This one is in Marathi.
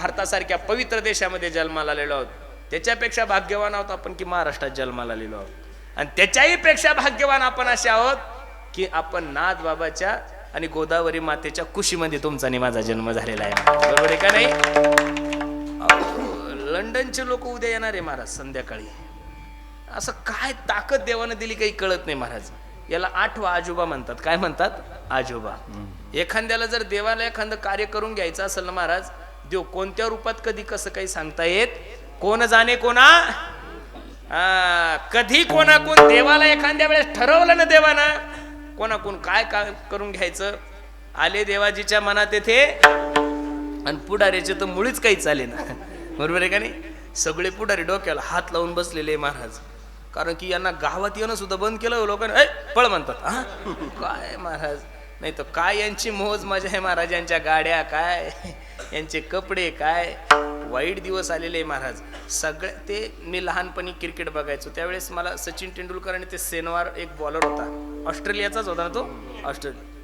भारतासारख्या पवित्र देशामध्ये जन्माला आलेलो आहोत. त्याच्यापेक्षा भाग्यवान आहोत आपण की महाराष्ट्रात जन्माला आलेलो आहोत. आणि त्याच्याही पेक्षा भाग्यवान आपण असे आहोत की आपण नाथ बाबाच्या आणि गोदावरी मातेच्या कुशीमध्ये तुमचा आणि माझा जन्म झालेला आहे. बरोबर आहे का नाही? लंडनचे लोक उद्या येणार आहे महाराज संध्याकाळी. असं काय ताकद देवानं दिली काही कळत नाही महाराज. याला आठवा आजोबा म्हणतात. काय म्हणतात? आजोबा. एखाद्याला जर देवाला एखादं कार्य करून घ्यायचं असेल ना महाराज देव कोणत्या रूपात कधी कसं काही सांगता येत? कोण जाणे कोणा? कधी कोणा कोण देवाला एखाद्या वेळेस ठरवलं ना देवानं कोणाकोण काय काय करून घ्यायचं? आले देवाजीच्या मनात येथे आणि पुढाऱ्याचे तर मुळीच काही चाले ना. बरोबर आहे का नाही? सगळे पुढारी डोक्याला हात लावून बसलेले महाराज. कारण की यांना गावात येणं सुद्धा बंद केलं हो लोकांना. "ऐ, पळ म्हणतात हा? काय महाराज? नाही तर काय यांची मोज मजा आहे महाराज यांच्या गाड्या काय? यांचे कपडे काय? वाईट दिवस आलेले आहे महाराज. सगळे ते मी लहानपणी क्रिकेट बघायचो. त्यावेळेस मला सचिन तेंडुलकर आणि ते सेनवार एक बॉलर होता. ऑस्ट्रेलियाचाच होता ना तो? ऑस्ट्रेलिया.